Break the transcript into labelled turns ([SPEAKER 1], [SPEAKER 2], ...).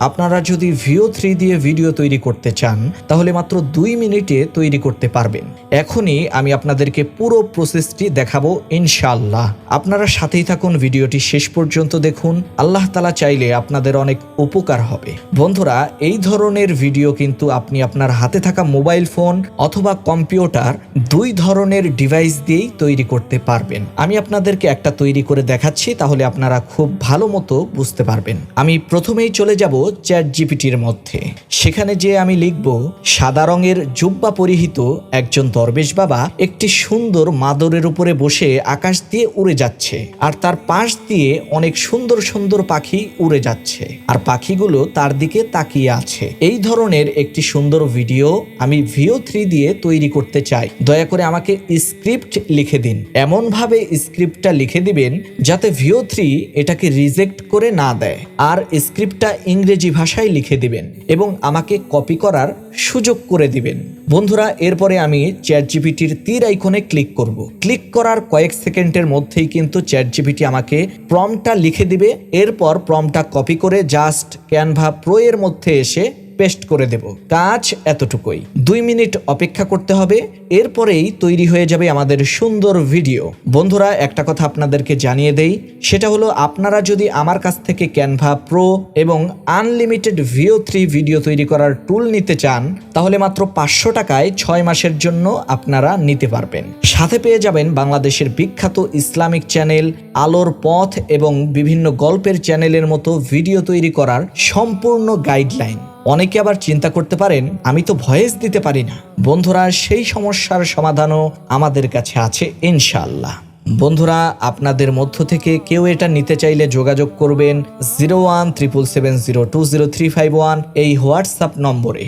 [SPEAKER 1] আপনারা যদি ভিও থ্রি দিয়ে ভিডিও তৈরি করতে চান, তাহলে মাত্র দুই মিনিটে তৈরি করতে পারবেন। এখনই আমি আপনাদেরকে পুরো প্রসেসটি দেখাবো ইনশাআল্লাহ। আপনারা সাথেই থাকুন, ভিডিওটি শেষ পর্যন্ত দেখুন। আল্লাহ তালা চাইলে আপনাদের অনেক উপকার হবে। বন্ধুরা, এই ধরনের ভিডিও কিন্তু আপনি আপনার হাতে থাকা মোবাইল ফোন অথবা কম্পিউটার দুই ধরনের ডিভাইস দিয়েই তৈরি করতে পারবেন। আমি আপনাদেরকে একটা তৈরি করে দেখাচ্ছি, তাহলে আপনারা খুব ভালো মতো বুঝতে পারবেন। আমি প্রথমেই চলে যাব চ্যাট জিপিটির মধ্যে। সেখানে যে আমি লিখব, সাদা রঙের জুব্বা পরিহিত একজন দরবেশ বাবা একটি সুন্দর মাদরের উপরে বসে আকাশ দিয়ে উড়ে যাচ্ছে, আর তার পাশ দিয়ে অনেক সুন্দর সুন্দর পাখি উড়ে যাচ্ছে, আর পাখিগুলো তার দিকে তাকিয়ে আছে। এই ধরনের একটি সুন্দর ভিডিও আমি ভিও থ্রি দিয়ে তৈরি করতে চাই। দয়া করে আমাকে স্ক্রিপ্ট লিখে দিন। এমন ভাবে স্ক্রিপ্টটা লিখে দিবেন যাতে ভিও থ্রি এটাকে রিজেক্ট করে না দেয়, আর স্ক্রিপ্টটা ইংরেজি ভাষায় লিখে দিবেন এবং আমাকে কপি করার সুযোগ করে দিবেন। বন্ধুরা, এরপরে আমি চ্যাট জিপিটির তীর আইকনে ক্লিক করব। ক্লিক করার কয়েক সেকেন্ডের মধ্যেই কিন্তু চ্যাট জিপিটি আমাকে প্রমটা লিখে দিবে। এরপর প্রমটা কপি করে জাস্ট ক্যানভা প্রো এর মধ্যে এসে পেস্ট করে দেব। কাজ এতটুকুই। দুই মিনিট অপেক্ষা করতে হবে, এরপরেই তৈরি হয়ে যাবে আমাদের সুন্দর ভিডিও। বন্ধুরা, একটা কথা আপনাদেরকে জানিয়ে দেই, সেটা হলো আপনারা যদি আমার কাছ থেকে ক্যানভা প্রো এবং আনলিমিটেড ভিও থ্রি ভিডিও তৈরি করার টুল নিতে চান, তাহলে মাত্র পাঁচশো টাকায় ছয় মাসের জন্য আপনারা নিতে পারবেন। সাথে পেয়ে যাবেন বাংলাদেশের বিখ্যাত ইসলামিক চ্যানেল, আলোর পথ এবং বিভিন্ন গল্পের চ্যানেলের মতো ভিডিও তৈরি করার সম্পূর্ণ গাইডলাইন অনেকে আবার চিন্তা করতে পারেন, আমি তো ভয়েস দিতে পারি না। বন্ধুরা, সেই সমস্যার সমাধানও আমাদের কাছে আছে ইনশাল্লাহ বন্ধুরা, আপনাদের মধ্য থেকে কেউ এটা নিতে চাইলে যোগাযোগ করবেন zero one triple seven zero two zero three five one এই হোয়াটসঅ্যাপ নম্বরে।